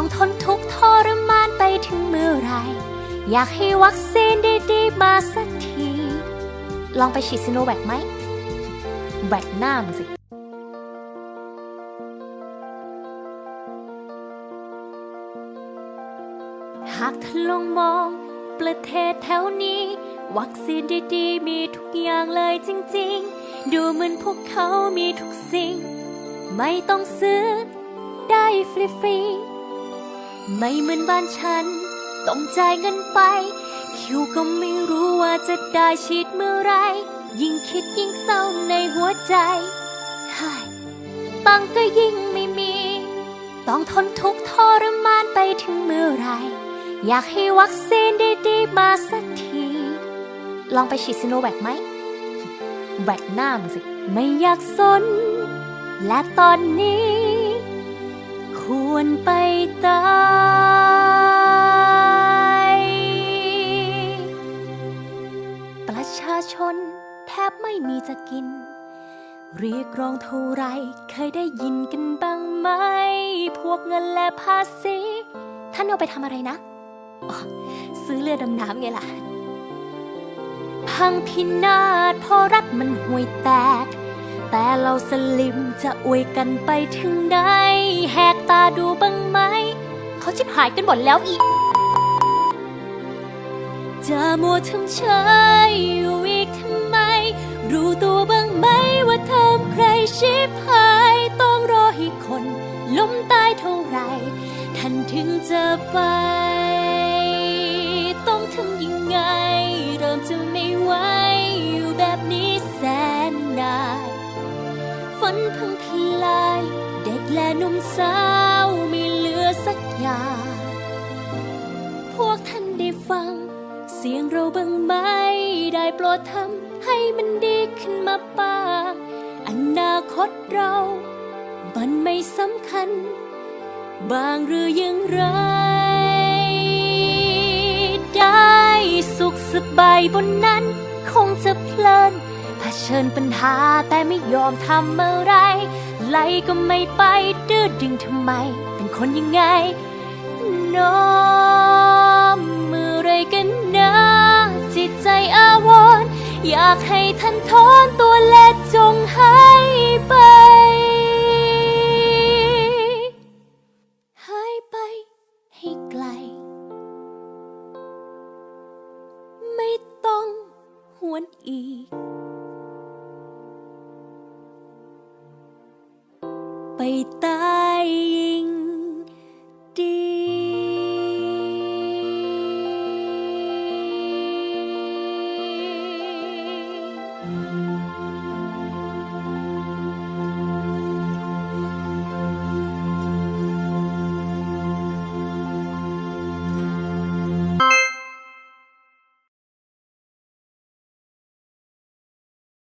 ต้องทนทุกทรมานไปถึงเมื่อไร อยากให้วัคซีนดีๆมาสักที ลองไปฉีดซิโนแวคไหมแวคหน้ามสิหากท่านลองมอง ประเทศแถวนี้ วัคซีนดีๆ มีทุกอย่างเลยจริง ๆ ดูเหมือนพวกเขามีทุกสิ่ง ไม่ต้องซื้อได้ฟรีๆ ไม่เหมือนบ้านฉัน ต้องจ่ายเงินไป คิวก็ไม่รู้ว่าจะได้ฉีดเมื่อไร ยิ่งคิดยิ่งเศร้าในหัวใจเฮ้ยตังก็ยิ่งไม่มี ต้องทนทุกข์ทรมานไปถึงเมื่อไร อยากให้วัคซีนดีๆมาสักที ลองไปฉีดซิโนแวคไหมแวคหน้ามึงสิ ไม่อยากสน และตอนนี้ ควรไปตาย ประชาชน แทบไม่มีจะกิน เรียกร้องเท่าไรเคยได้ยินกันบ้างไหม พวกเงินและภาษีท่านเอาไปทำอะไรนะอ๋อซื้อเรือดำน้ำไงล่ะ พังพินาศเพราะรัฐมันห่วยแตก แต่เราสลิมจะอวยกันไปถึงไหนแหกตาดูบ้างไหม เขาชิบหายกันหมดแล้วอีก จะมัวทำเฉยอยู่อีกทำไม รู้ตัวบ้างไหมว่าทำใครชิบหาย ต้องรอให้คน ล้มตายเท่าไหรท่านถึงจะไป ต้องทำยังไง เริ่มจะไม่ไหวอยู่แบบนี้แสนนานฝนพิ่งทลาย เด็กและหนุ่มสาวไม่เหลือสักอย่าง พวกท่านได้ฟัง เสียงเราบ้างไหมได้โปรดทำให้มันดีขึ้นมาบ้าอนาคตเรา มันไม่สำคัญ บางหรือยังไร ได้สุขสบายบนนั้น คงจะเพลินเผชิญปัญหาแต่ไม่ยอมทำอะไรไล่ก็ไม่ไปดื้อดึงทำไม เป็นคนยังไงากให้ท่านทอนตัวและจงหายไป หายไปให้ไกล ไม่ต้องหวนอีก ไปตาย